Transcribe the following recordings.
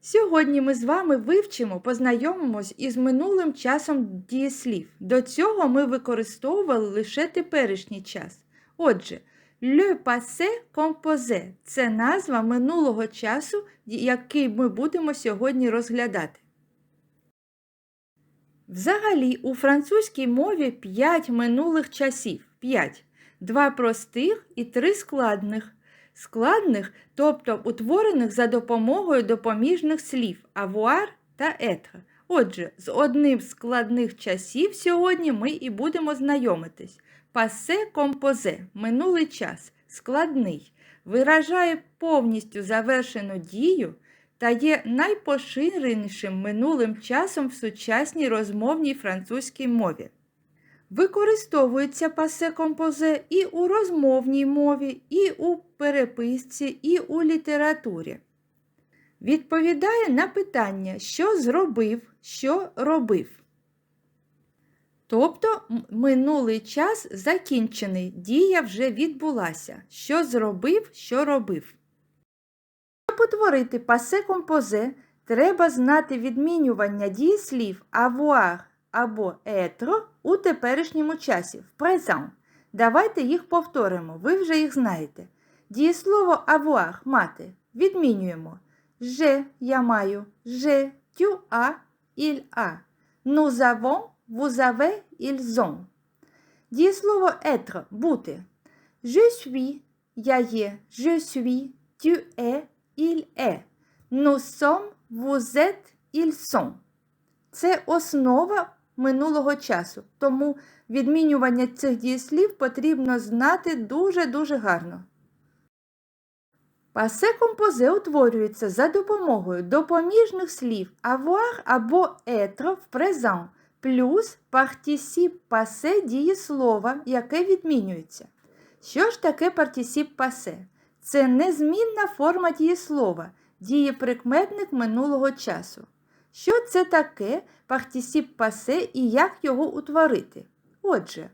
Сьогодні ми з вами вивчимо, познайомимось із минулим часом дієслів. До цього ми використовували лише теперішній час. Отже, le passé composé – це назва минулого часу, який ми будемо сьогодні розглядати. Взагалі, у французькій мові 5 минулих часів. 5. Два простих і три складних. Складних, тобто утворених за допомогою допоміжних слів avoir та être. Отже, з одним з складних часів сьогодні ми і будемо знайомитись. Пасе композе минулий час, складний, виражає повністю завершену дію та є найпоширенішим минулим часом в сучасній розмовній французькій мові. Використовується пасе композе і у розмовній мові, і у переписці, і у літературі. Відповідає на питання, що зробив, що робив. Тобто минулий час закінчений, дія вже відбулася. Що зробив, що робив. Щоб утворити пасе композе, треба знати відмінювання дієслів avoir або être у теперішньому часі, в présent. Давайте їх повторимо, ви вже їх знаєте. Дієслово avoir мати відмінюємо. Je я маю, je, tu as, il a. Nous avons, vous avez, ils ont. Дієслово être бути. Je suis я є, je suis, tu es, il est. Nous sommes, vous êtes, ils sont. Це основа минулого часу, тому відмінювання цих дієслів потрібно знати дуже-дуже гарно. Пасе композе утворюється за допомогою допоміжних слів avoir або être в презент плюс партісіп пасе дієслова, яке відмінюється. Що ж таке партісіп пасе? Це незмінна форма дієслова, дієприкметник минулого часу. Що це таке партісіп пасе і як його утворити? Отже,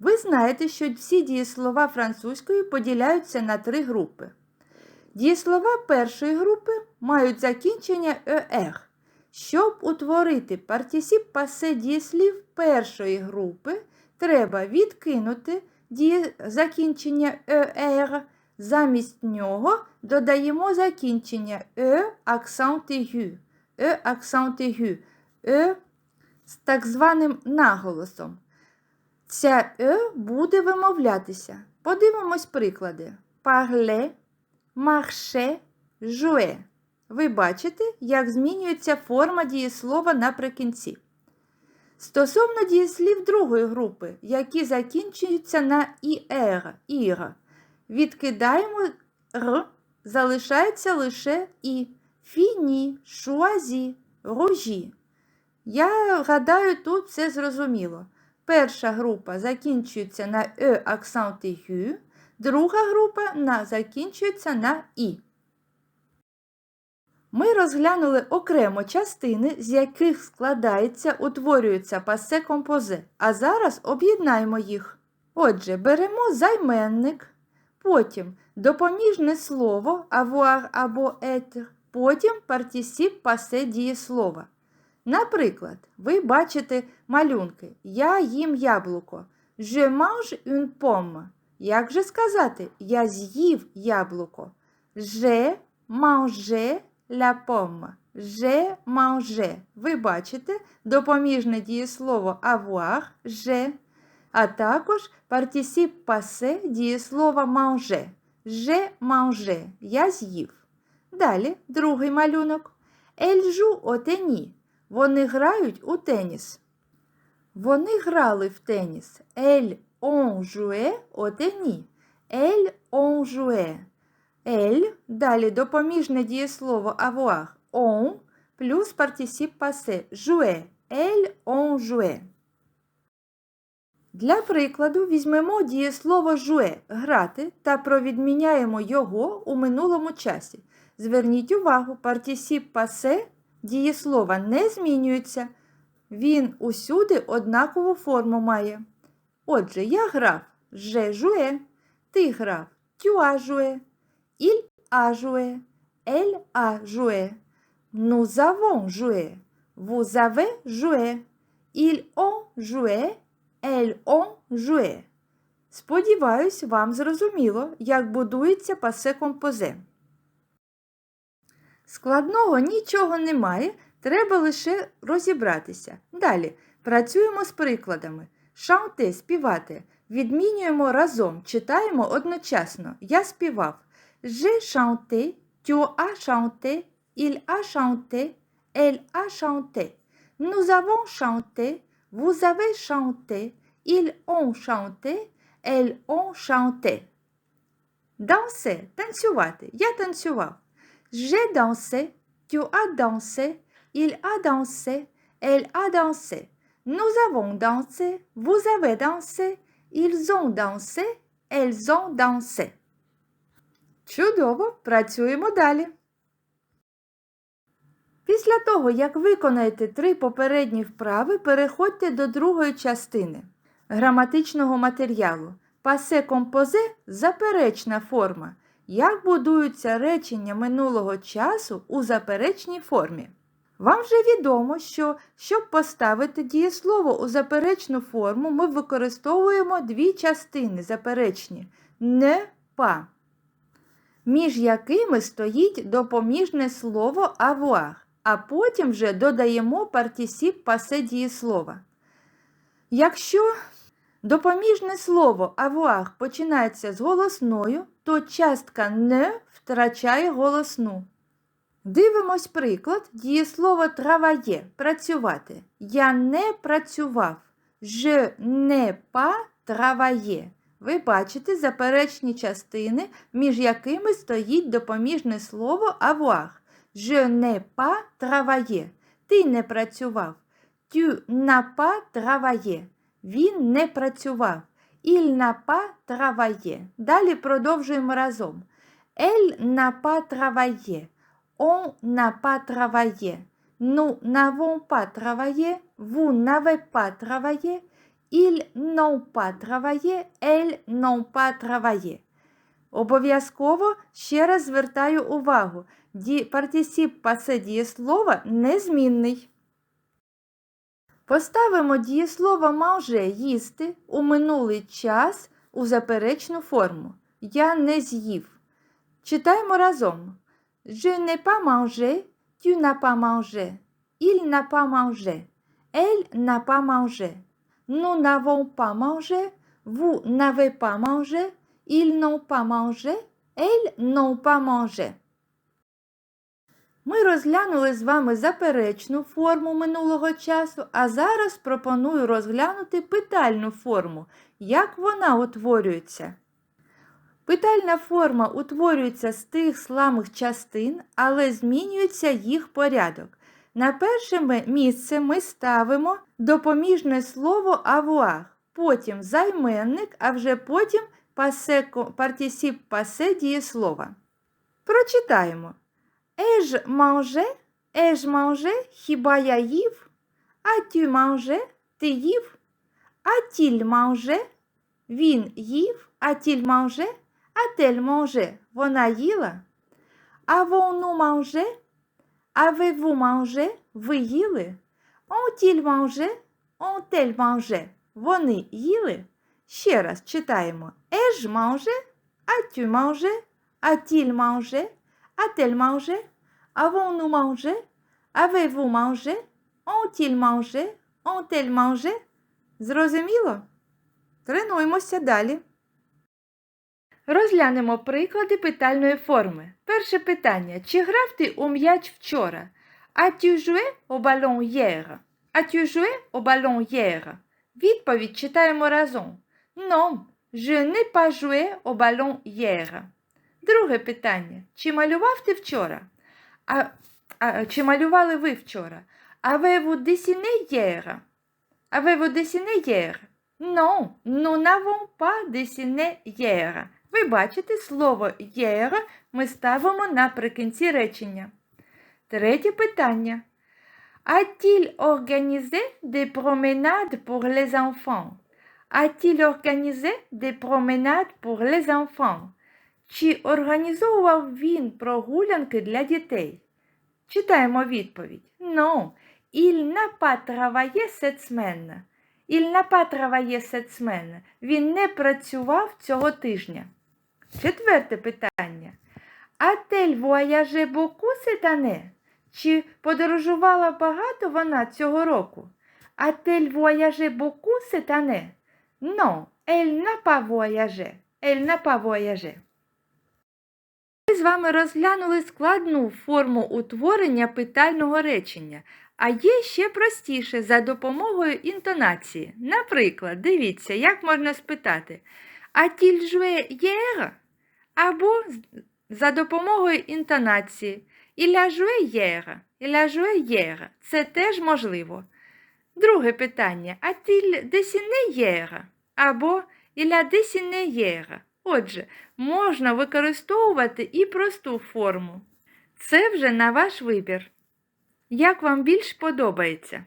ви знаєте, що всі дієслова французької поділяються на три групи. Дієслова першої групи мають закінчення «er». Щоб утворити партісіп пасе дієслів першої групи, треба відкинути закінчення «er», замість нього додаємо закінчення «e» акцент aigu, «e» акцент aigu, «e» з так званим наголосом. Ця «e» буде вимовлятися. Подивимось приклади. Parler, marcher, jouer. Ви бачите, як змінюється форма дієслова наприкінці. Стосовно дієслів другої групи, які закінчуються на «іер», «іра», відкидаємо «р», залишається лише «і», «фіні», «шуазі», «ружі». Я гадаю, тут все зрозуміло. Перша група закінчується на «е» акцент aigu, друга група на, закінчується на «і». Ми розглянули окремо частини, з яких складається, утворюється пасе композе, а зараз об'єднаємо їх. Отже, беремо займенник, потім допоміжне слово avoir або être, потім партісіп пасе дієслова. Наприклад, ви бачите малюнки Я їм яблуко. Je mange une pomme. Як же сказати Я з'їв яблуко? Je mange la pomme. Je mange. Ви бачите допоміжне дієслово avoir, je, а також партісіп пасе дієслова manger. Je mange. Я з'їв. Далі другий малюнок. Au tennis. Вони грають у теніс. Вони грали в теніс. Ont joué au tennis. Elles ont joué. Elle, далі допоміжне дієслово avoir, on, плюс партісіп пасе, joué. Elles ont joué. Для прикладу візьмемо дієслово jouer – грати та провідміняємо його у минулому часі. Зверніть увагу, партісіп пасе дієслова не змінюється. Він усюди однакову форму має. Отже, я грав «je joué», ти грав «tu as joué», «il a joué», «elle a joué». Nous avons joué. Vous avez joué. Ils ont joué. Elles ont joué. Сподіваюсь, вам зрозуміло, як будується пасе композе. Складного нічого немає, треба лише розібратися. Далі працюємо з прикладами. Шанте співати. Відмінюємо разом, читаємо одночасно. Я співав. J'ai chanté, tu as chanté, il a chanté, elle a chanté. Nous avons chanté, vous avez chanté, ils ont chanté, elles ont chanté. Danser, танцювати. Я танцював. J'ai dansé, tu as dansé, il a dansé, elle a dansé. Nous avons dansé, vous avez dansé, ils ont dansé, elles ont dansé. Чудово, працюємо далі. Після того, як виконаєте три попередні вправи, переходьте до другої частини граматичного матеріалу. Пасе композе заперечна форма. Як будуються речення минулого часу у заперечній формі? Вам вже відомо, що щоб поставити дієслово у заперечну форму, ми використовуємо дві частини заперечні не па, між якими стоїть допоміжне слово avoir, а потім вже додаємо партісіп пасе дієслова. Якщо допоміжне слово avoir починається з голосною, то частка не втрачає голосну. Дивимось приклад дієслово travailler – працювати. Я не працював. Je n'ai pas travaillé. Ви бачите заперечні частини, між якими стоїть допоміжне слово avoir. Je n'ai pas travaillé. Ти не працював. Tu n'as pas travaillé. Він не працював. N'a pas travaillé. Далі продовжуємо разом. Pas travaillé. On n'a pas travaillé. Nous n'avons pas travaillé. Vous n'avez pas travaillé. Ils n'ont pas travaillé. Elles n'ont pas travaillé. Обов'язково ще раз звертаю увагу. Партісіп пасе дієслова незмінний. Поставимо дієслово маже їсти у минулий час у заперечну форму. Я не з'їв. Читаємо разом. Je n'ai pas mangé, tu n'as pas mangé. Il n'a pas mangé. Elle n'a pas mangé. Nous n'avons pas mangé. Vous n'avez pas mangé. Ils n'ont pas mangé. Elles n'ont pas mangé. Ми розглянули з вами заперечну форму минулого часу, а зараз пропоную розглянути питальну форму, як вона утворюється. Питальна форма утворюється з тих самих частин, але змінюється їх порядок. На перше місце ми ставимо допоміжне слово avoir, потім займенник, а вже потім партісіп пасе дієслова. Прочитаємо. Еж манже, еж манже, хіба я їв? А тю манже, ти їв? А тіль манже, він їв, а тіль манже, а тель манже, вона їла? А вону манже, а ви їли? Манже, он тель манже, вони їли? Ще раз читаємо. Еж манже, а тю манже, а тіль манже, A-t-elle mangé? Avons-nous mangé? Avez-vous mangé? Ont-ils mangé? Ont-elles mangé? Зрозуміло? Тренуємося далі. Розглянемо приклади питальної форми. Перше питання. Чи грав ти у м'яч вчора? As-tu joué au ballon hier? As-tu joué au ballon hier? Відповідь читаємо разом. Non, je n'ai pas joué au ballon hier. Друге питання. Чи малював ти вчора? Чи малювали ви вчора? Non, nous n'avons pas dessiné hier. Ви бачите, слово hier ставимо наприкінці речення. Третє питання. A-t-il organisé des promenades pour les enfants? Чи організовував він прогулянки для дітей? Читаємо відповідь. Semaine. Він не працював цього тижня. Четверте питання. Чи подорожувала багато вона цього року? Année? Non, elle n'a pas voyagé. Elle n'a pas voyagé. Ми з вами розглянули складну форму утворення питального речення, а є ще простіше за допомогою інтонації. Наприклад, дивіться, як можна спитати «A-t-il або за допомогою інтонації «Il a joué hier». Це теж можливо. Друге питання «A-t-il dessiné або «Il a dessiné hier». Отже, можна використовувати і просту форму. Це вже на ваш вибір. Як вам більш подобається?